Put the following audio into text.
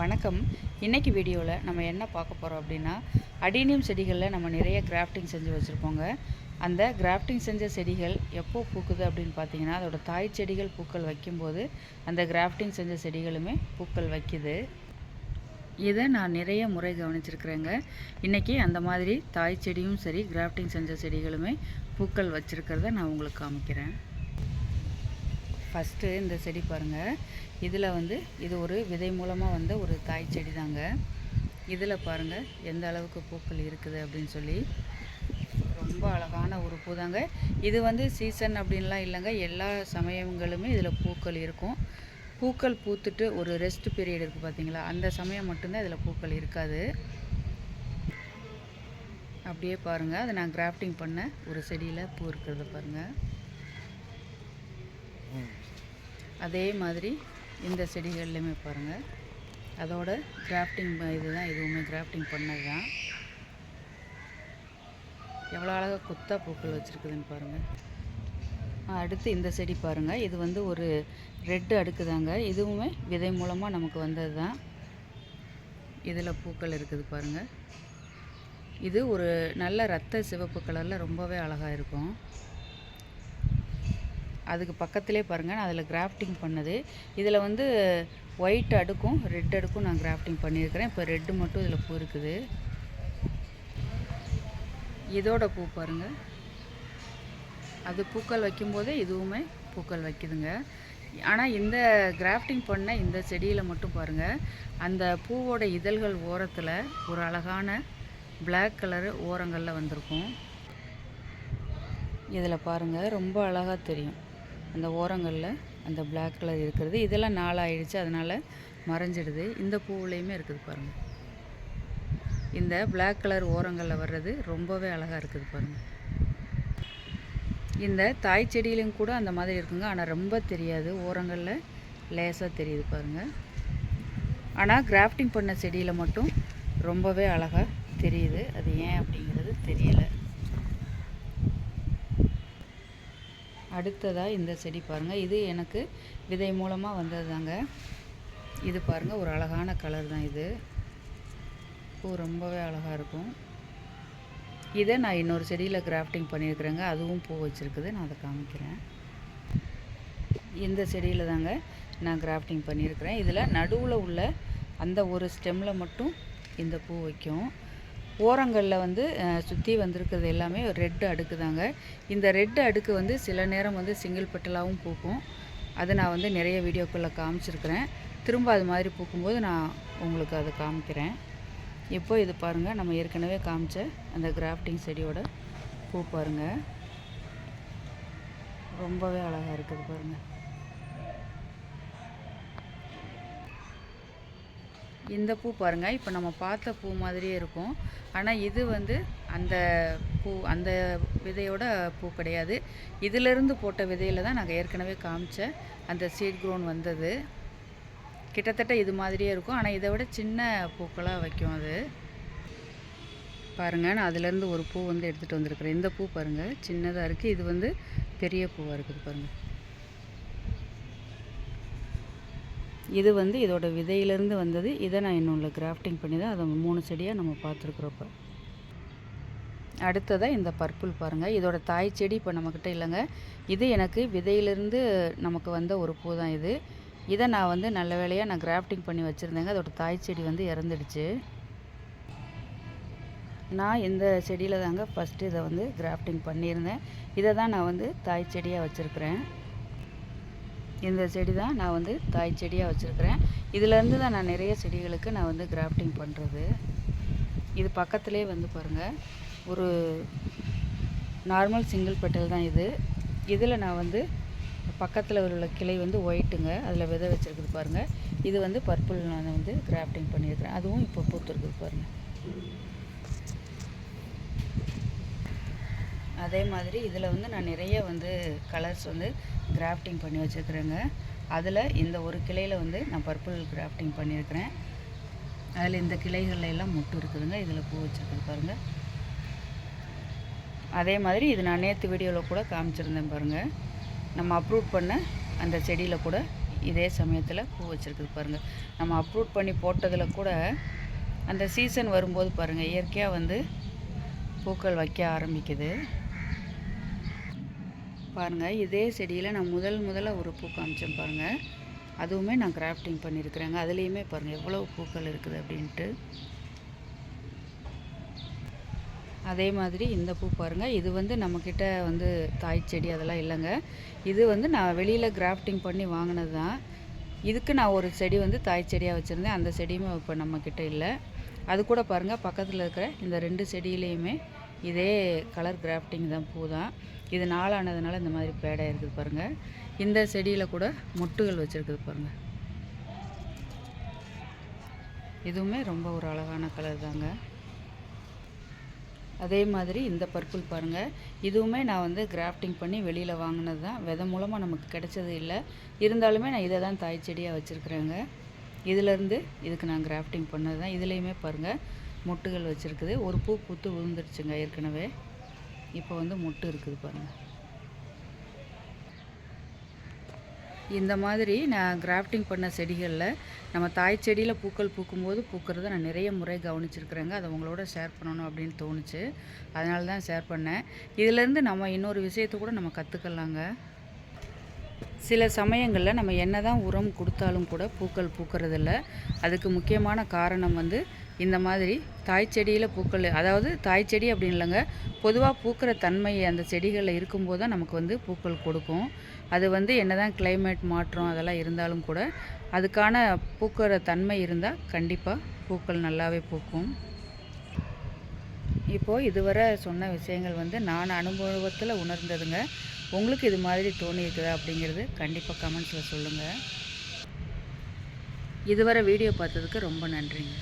வணக்கம். இன்றைக்கி வீடியோவில் நம்ம என்ன பார்க்க போகிறோம் அப்படின்னா அடீனியம் செடிகளில் நம்ம நிறைய கிராஃப்டிங் செஞ்சு வச்சுருப்போங்க அந்த கிராஃப்டிங் செஞ்ச செடிகள் எப்போ பூக்குது அப்படின்னு பார்த்தீங்கன்னா அதோட தாய் செடிகள் பூக்கள் வைக்கும்போது அந்த கிராஃப்டிங் செஞ்ச செடிகளுமே பூக்கள் வைக்குது. இதை நான் நிறைய முறை கவனிச்சிருக்கிறேங்க. இன்றைக்கி அந்த மாதிரி தாய் செடியும் சரி கிராஃப்டிங் செஞ்ச செடிகளுமே பூக்கள் வச்சுருக்கிறத நான் உங்களுக்கு காமிக்கிறேன். ஃபஸ்ட்டு இந்த செடி பாருங்கள் இதில் வந்து இது ஒரு விதை மூலமாக வந்த ஒரு காய் செடி தாங்க இதில் பாருங்கள் எந்த அளவுக்கு பூக்கள் இருக்குது அப்படின்னு சொல்லி. ரொம்ப அழகான ஒரு பூ தாங்க இது வந்து சீசன் அப்படின்லாம் இல்லைங்க. எல்லா சமயங்களுமே இதில் பூக்கள் இருக்கும். பூக்கள் பூத்துட்டு ஒரு ரெஸ்ட் பீரியட் இருக்குது பார்த்தீங்களா அந்த சமயம் மட்டும்தான் இதில் பூக்கள் இருக்காது. அப்படியே பாருங்கள் அதை நான் கிராஃப்டிங் பண்ண ஒரு செடியில் பூ இருக்கிறத பாருங்கள் அதே மாதிரி இந்த செடிகள்லையுமே பாருங்கள் அதோட கிராஃப்டிங் இதுதான் இதுவுமே கிராஃப்டிங் பண்ணது தான். எவ்வளோ அழகாக கொத்தா பூக்கள் வச்சுருக்குதுன்னு பாருங்கள் அடுத்து இந்த செடி பாருங்கள் இது வந்து ஒரு ரெட்டு அடுக்குதாங்க. இதுவுமே விதை மூலமாக நமக்கு வந்தது தான். இதில் பூக்கள் இருக்குது பாருங்கள் இது ஒரு நல்ல ரத்த சிவப்பு கலரில் ரொம்பவே அழகாக இருக்கும். அதுக்கு பக்கத்திலே பாருங்கள் நான் அதில் கிராஃப்டிங் பண்ணது. இதில் வந்து ஒயிட் அடுக்கும் ரெட் அடுக்கும் நான் கிராஃப்டிங் பண்ணியிருக்கிறேன். இப்போ ரெட்டு மட்டும் இதில் பூ இருக்குது. இதோட பூ பாருங்கள் அது பூக்கள் வைக்கும்போதே இதுவுமே பூக்கள் வைக்குதுங்க. ஆனால் இந்த கிராஃப்டிங் பண்ண இந்த செடியில் மட்டும் பாருங்கள் அந்த பூவோட இதழ்கள் ஓரத்தில் ஒரு அழகான பிளாக் கலரு ஓரங்களில் வந்திருக்கும். இதில் பாருங்கள் ரொம்ப அழகாக தெரியும். அந்த ஓரங்களில் அந்த பிளாக் கலர் இருக்கிறது. இதெல்லாம் நாளாயிடுச்சு. அதனால் மறைஞ்சிடுது. இந்த பூவுலேயுமே இருக்குது பாருங்கள் இந்த பிளாக் கலர் ஓரங்களில் வர்றது ரொம்பவே அழகாக இருக்குது பாருங்கள் இந்த தாய் செடியிலும் கூட அந்த மாதிரி இருக்குங்க. ஆனால் ரொம்ப தெரியாது. ஓரங்களில் லேசாக தெரியுது பாருங்கள் ஆனால் கிராஃப்டிங் பண்ண செடியில் மட்டும் ரொம்பவே அழகாக தெரியுது. அது ஏன் அப்படிங்கிறது தெரியலை. அடுத்ததாக இந்த செடி பாருங்கள் இது எனக்கு விதை மூலமாக வந்தது தாங்க இது பாருங்கள் ஒரு அழகான கலர் தான் இது. பூ ரொம்பவே அழகாக இருக்கும். இதை நான் இன்னொரு செடியில் கிராஃப்டிங் பண்ணியிருக்கிறேங்க. அதுவும் பூ வச்சுருக்குது. நான் அதை காமிக்கிறேன். இந்த செடியில் தாங்க நான் கிராஃப்டிங் பண்ணியிருக்கிறேன். இதில் நடுவில் உள்ள அந்த ஒரு ஸ்டெம்மில் மட்டும் இந்த பூ வைக்கும். ஓரங்களில் வந்து சுற்றி வந்திருக்கிறது எல்லாமே ரெட் அடுக்கு தாங்க இந்த ரெட் அடுக்கு வந்து சில நேரம் வந்து சிங்கிள் பெட்டலாகவும் பூக்கும். அது நான் வந்து நிறைய வீடியோக்களில் காமிச்சிருக்கிறேன். திரும்ப அது மாதிரி பூக்கும்போது நான் உங்களுக்கு அதை காமிக்கிறேன். இப்போ இது பாருங்கள் நம்ம ஏற்கனவே காமிச்ச அந்த கிராஃப்டிங் செடியோட பூ பாருங்கள் ரொம்பவே அழகாக இருக்குது பாருங்கள் இந்த பூ பாருங்கள் இப்போ நம்ம பார்த்த பூ மாதிரியே இருக்கும். ஆனால் இது வந்து அந்த பூ அந்த விதையோட பூ கிடையாது. இதிலிருந்து போட்ட விதையில் தான் நாங்கள் ஏற்கனவே காமிச்ச அந்த சீட் க்ரோன் வந்தது. கிட்டத்தட்ட இது மாதிரியே இருக்கும். ஆனால் இதை விட சின்ன பூக்களாக வைக்கும் அது. பாருங்கள் நான் அதுலேருந்து ஒரு பூ வந்து எடுத்துகிட்டு வந்திருக்கிறேன். இந்த பூ பாருங்கள் சின்னதாக இருக்குது இது வந்து பெரிய பூவாக இருக்குது பாருங்கள் இது வந்து இதோட விதையிலேருந்து வந்தது. இதை நான் இன்னொன்று கிராஃப்டிங் பண்ணி தான் அதை மூணு செடியாக நம்ம பார்த்துருக்குறோப்ப. அடுத்ததாக இந்த பர்பிள் பாருங்கள் இதோட தாய் செடி இப்போ நம்மக்கிட்ட இல்லைங்க. இது எனக்கு விதையிலேருந்து நமக்கு வந்த ஒரு பூ தான் இது. இதை நான் வந்து நல்ல வேலையாக நான் கிராஃப்டிங் பண்ணி வச்சுருந்தேங்க. அதோட தாய் செடி வந்து இறந்துடுச்சு. நான் இந்த செடியில் தாங்க ஃபஸ்ட்டு இதை வந்து கிராஃப்டிங் பண்ணியிருந்தேன். இதை தான் நான் வந்து தாய் செடியாக வச்சுருக்கிறேன். இந்த செடி தான் நான் வந்து தாய் செடியாக வச்சுருக்கிறேன். இதிலேருந்து தான் நான் நிறைய செடிகளுக்கு நான் வந்து கிராஃப்டிங் பண்ணுறது இது பக்கத்துலேயே வந்து பாருங்கள் ஒரு நார்மல் சிங்கிள் பெட்டல் தான் இது. இதில் நான் வந்து பக்கத்தில் உள்ள கிளை வந்து ஒயிட்டுங்க அதில் விதை வச்சுருக்குது பாருங்கள் இது வந்து பர்பிள் நான் வந்து கிராஃப்டிங் பண்ணியிருக்கிறேன். அதுவும் இப்போ பூத்துருக்குது பாருங்கள் அதே மாதிரி இதில் வந்து நான் நிறைய வந்து கலர்ஸ் வந்து கிராஃப்டிங் பண்ணி வச்சுருக்குறேங்க. அதில் இந்த ஒரு கிளையில் வந்து நான் பர்பிள் கிராஃப்டிங் பண்ணியிருக்கிறேன். அதில் இந்த கிளைகளில் எல்லாம் முட்டு இருக்குதுங்க. இதில் பூ வச்சுருக்குது பாருங்கள் அதே மாதிரி இது நான் நேற்று வீடியோவில் கூட காமிச்சிருந்தேன் பாருங்கள் நம்ம அப்ரூவ் பண்ண அந்த செடியில் கூட இதே சமயத்தில் பூ வச்சுருக்குது பாருங்கள் நம்ம அப்ரூட் பண்ணி போட்டதில் கூட அந்த சீசன் வரும்போது பாருங்கள் இயற்கையாக வந்து பூக்கள் வைக்க ஆரம்பிக்குது. பாருங்கள் இதே செடியில் நான் முதல் முதல்ல ஒரு பூ காமிச்சேன் பாருங்கள் அதுவுமே நான் கிராஃப்டிங் பண்ணியிருக்கிறேங்க. அதுலேயுமே பாருங்கள் எவ்வளோ பூக்கள் இருக்குது அப்படின்ட்டு. அதே மாதிரி இந்த பூ பாருங்கள் இது வந்து நம்மக்கிட்ட வந்து தாய் செடி அதெல்லாம் இல்லைங்க. இது வந்து நான் வெளியில் கிராஃப்டிங் பண்ணி வாங்கினது தான். இதுக்கு நான் ஒரு செடி வந்து தாய் செடியாக வச்சுருந்தேன். அந்த செடியுமே இப்போ நம்மக்கிட்ட இல்லை. அது கூட பாருங்கள் பக்கத்தில் இருக்கிற இந்த ரெண்டு செடியிலையுமே இதே கலர் கிராஃப்டிங் தான் பூ தான். இது நாளானதுனால இந்த மாதிரி பேடாக இருக்குது பாருங்கள் இந்த செடியில் கூட மொட்டுகள் வச்சுருக்குது பாருங்கள் இதுவுமே ரொம்ப ஒரு அழகான கலர் தாங்க. அதே மாதிரி இந்த பர்பிள் பாருங்கள் இதுவுமே நான் வந்து கிராஃப்டிங் பண்ணி வெளியில் வாங்கினது தான். விதை மூலமாக நமக்கு கிடைச்சது இல்லை. இருந்தாலுமே நான் இதை தான் தாய் செடியாக வச்சுருக்குறேங்க. இதிலேருந்து இதுக்கு நான் கிராஃப்டிங் பண்ணது தான். இதுலேயுமே பாருங்கள் மொட்டுகள் வச்சுருக்குது. ஒரு பூ பூத்து விழுந்துருச்சுங்க ஏற்கனவே. இப்போ வந்து மொட்டு இருக்குது பாருங்கள் இந்த மாதிரி நான் கிராஃப்டிங் பண்ண செடிகளில் நம்ம தாய் செடியில் பூக்கள் பூக்கும்போது பூக்கிறத நான் நிறைய முறை கவனிச்சிருக்கிறேங்க. அதை உங்களோட ஷேர் பண்ணணும் அப்படின்னு தோணுச்சு. அதனால தான் ஷேர் பண்ணேன். இதிலேருந்து நம்ம இன்னொரு விஷயத்தை கூட நம்ம கற்றுக்கலாங்க சில சமயங்களில் நம்ம என்ன தான் உரம் கொடுத்தாலும் கூட பூக்கள் பூக்கிறதில்ல. அதுக்கு முக்கியமான காரணம் வந்து இந்த மாதிரி தாய் செடியில் பூக்கள் அதாவது தாய் செடி அப்படின்னு இல்லைங்க பொதுவாக பூக்கிற தன்மை அந்த செடிகளில் இருக்கும்போது தான் நமக்கு வந்து பூக்கள் கொடுக்கும். அது வந்து என்ன தான் கிளைமேட் மாற்றம் அதெல்லாம் இருந்தாலும் கூட அதுக்கான பூக்கிற தன்மை இருந்தால் கண்டிப்பாக பூக்கள் நல்லாவே பூக்கும். இப்போது இதுவரை சொன்ன விஷயங்கள் வந்து நான் அனுபவத்தில் உணர்ந்ததுங்க. உங்களுக்கு இது மாதிரி தோணியிருக்குதா அப்படிங்கிறது கண்டிப்பாக கமெண்ட்ஸில் சொல்லுங்கள் இதுவரை வீடியோ பார்த்ததுக்கு ரொம்ப நன்றிங்க.